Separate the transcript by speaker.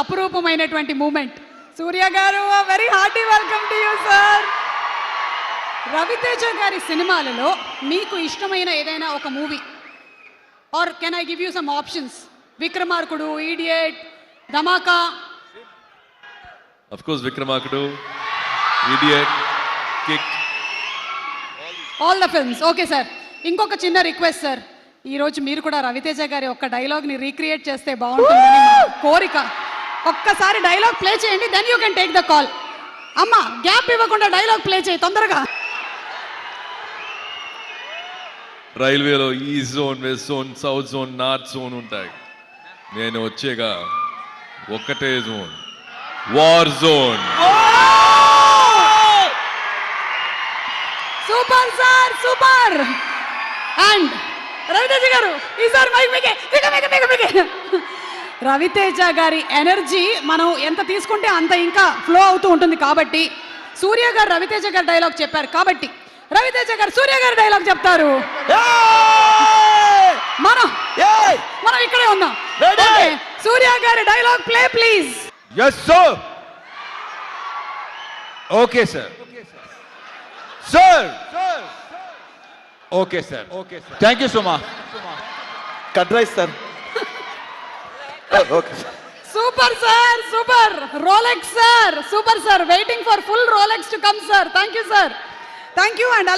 Speaker 1: అపురూపమైనటువంటి moment Surya గారు very hearty welcome to you sir Raviteja గారి సినిమాలలో మీకు ఇష్టమైన ఏదైనా ఒక movie or can I give you some options Vikramarkudu idiot Dhamaka
Speaker 2: of course Vikramarkudu idiot kick
Speaker 1: all the films okay sir ఇంకొక చిన్న request sir ఈరోజు మీరు కూడా రవితేజ గారి ఒక్క డైలాగ్ని రీక్రియేట్ చేస్తే బాగుంటుందని కోరిక ఒక్కసారి డైలాగ్ ప్లే చేయండి then you can take the call అమ్మ గ్యాప్ ఇవ్వకుండా డైలాగ్ ప్లే చేయి తొందరగా
Speaker 2: రైల్వేలో ఈ zone west zone south zone north zone ఉంటాయి నేను వచ్చేగా ఒక్కటే zone war zone
Speaker 1: super sir super and Raviteja గారు ఈసారి మైక్ మీకే మీకే మీకే మీకే రవితేజ గారి ఎనర్జీ మనం ఎంత తీసుకుంటే అంత ఇంకా ఫ్లో అవుతూ ఉంటుంది కాబట్టి సూర్య గారు రవితేజ గారి డైలాగ్ చెప్పారు కాబట్టి రవితేజ గారు సూర్య గారి డైలాగ్ చెప్తారు మనం మనం ఇక్కడే ఉన్నాం సూర్య గారి dialogue play please
Speaker 3: yes sir okay sir sir okay sir okay sir thank you so much
Speaker 4: cut rice sir Oh, okay.
Speaker 1: Super, sir. Super. Rolex, sir. Super, sir. Waiting for full Rolex to come, sir. Thank you, sir. Thank you and